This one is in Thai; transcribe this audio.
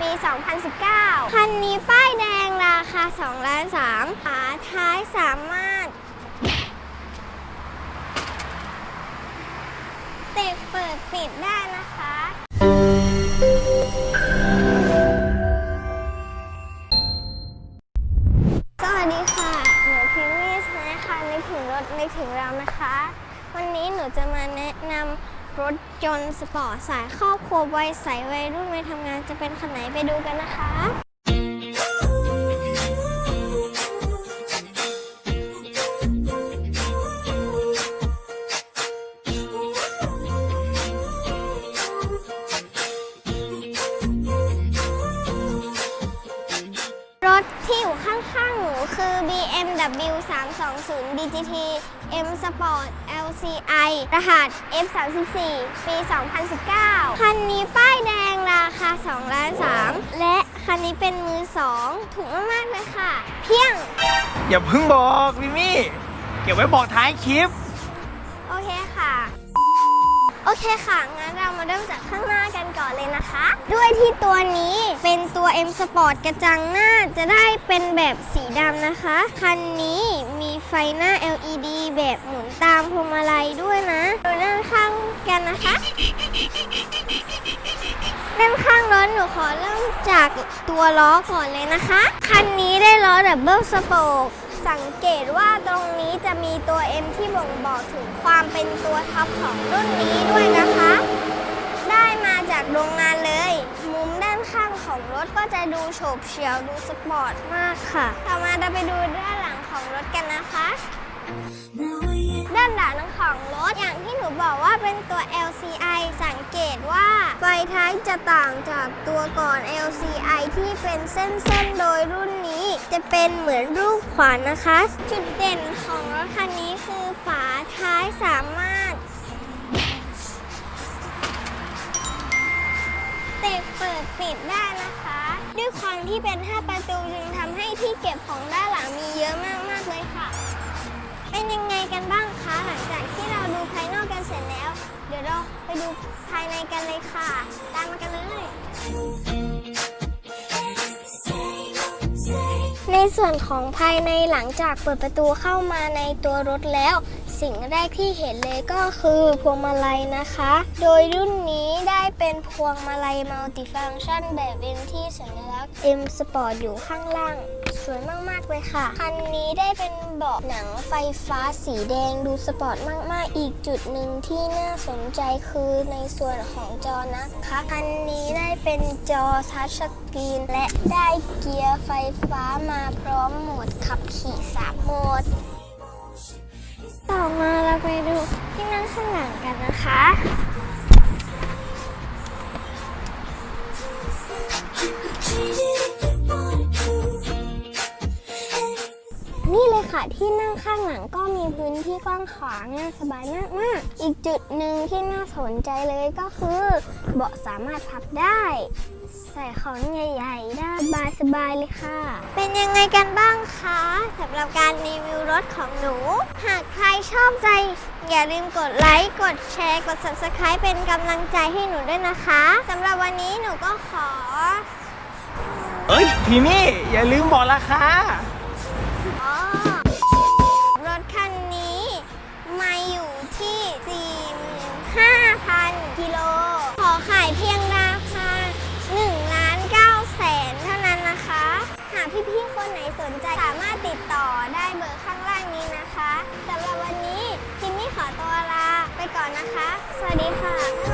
ปี 2019 คันนี้ป้ายแดงราคา2ล้าน3ฝาท้ายสามารถติดเปิดปิดได้นะคะสวัสดีค่ะ หนูพิมพ์มิสนะคะในถึงรถในถึงเรานะคะ วันนี้หนูจะมาแนะนำ รถยนต์สปอร์ตสายครอบครัววัยใสวัยรุ่นวัยทำงานจะเป็นคันไหนไปดูกันนะคะ ข้างๆหนูคือ BMW 320 DGT M Sport LCI รหัส F34 ปี 2019 คันนี้ป้ายแดงราคา2ล้าน3และคันนี้เป็นมือ 2 ถูกมาก ๆ เลยค่ะ เพียง อย่าเพิ่งบอกวิมี่ เก็บไว้บอกท้ายคลิป โอเคค่ะ โอเคค่ะ งั้นเรามาเริ่มจากข้างหน้ากันก่อน เลยนะคะ ด้วยที่ตัวนี้เป็นตัว M Sport กระจังหน้าจะได้เป็นแบบสีดำนะคะ คันนี้มีไฟหน้า LED แบบหมุนตามพวงมาลัยด้วยนะดูด้านข้างกันนะคะด้านข้างรถหนูขอเริ่มจากตัวล้อก่อนเลยนะคะ คันนี้ได้ล้อดับเบิลสโปกสังเกตว่าตรงนี้จะมีตัว M ที่บ่งบอกถึงความเป็นตัวท็อปของรุ่นนี้ด้วยนะคะ จากโรงงานเลย มุมด้านข้างของรถก็จะดูโฉบเฉี่ยวดูสปอร์ตมากค่ะ ต่อมาเราไปดูด้านหลังของรถกันนะคะ ด้านหลังของรถอย่างที่หนูบอกว่าเป็นตัว LCI สังเกตว่าไฟท้ายจะต่างจากตัวก่อน LCI ที่เป็นเส้นๆโดยรุ่นนี้ จะเป็นเหมือนรูปขวานนะคะ จุดเด่นของรถคันนี้คือฝาท้ายสามารถ ที่เป็น 5 ประตูจึงทำให้ที่เก็บของด้านหลังมีเยอะมากๆเลยค่ะ เป็นยังไงกันบ้างคะหลังจากที่เราดูภายนอกกันเสร็จแล้ว เดี๋ยวเราไปดูภายในกันเลยค่ะ ตามมากันเลย ในส่วนของภายในหลังจากเปิดประตูเข้ามาในตัวรถแล้ว สิ่งแรกที่เห็นเลยก็คือพวงมาลัยนะคะ โดยรุ่นนี้ เป็นพวงมาลัยมัลติฟังชันแบบเป็นที่สัญลักษณ์ M Sport อยู่ข้างล่าง สวยมากๆเลยค่ะ คันนี้ได้เป็นเบาะหนังไฟฟ้าสีแดงดูสปอร์ตมากๆ อีกจุดหนึ่งที่น่าสนใจคือในส่วนของจอนะคะคันนี้ได้เป็นจอทัชสกรีน และได้เกียร์ไฟฟ้ามาพร้อมโหมดขับขี่สามโหมดต่อมาเราไปดูที่นั่งข้างหลังกันนะคะ นี่เลยค่ะที่นั่งข้างหลังก็มีพื้นที่กว้างขวางน่าสบายมากๆอีกจุดหนึ่งที่น่าสนใจเลยก็คือ เบาะสามารถพับได้ ใส่ของใหญ่ๆ ได้สบายๆเลยค่ะ เป็นยังไงกันบ้างคะสำหรับการรีวิวรถของหนู หากใครชอบใจ อย่าลืมกดไลค์กดแชร์กด subscribe เป็นกำลังใจให้หนูด้วยนะคะสำหรับวันนี้หนูก็ขอ เอ้ยพิมี่อย่าลืมบอกราคา อ๋อ รถคันนี้มาอยู่ที่ 45,000 กิโล ขอขายเพียงราคา1ล้าน9แสนเท่านั้นนะคะ หากพี่ๆคนไหนสนใจสามารถติดต่อได้เบอร์ข้างล่างนี้นะคะสำหรับวันนี้จิมมี่ขอตัวลาไปก่อนนะคะ สวัสดีค่ะ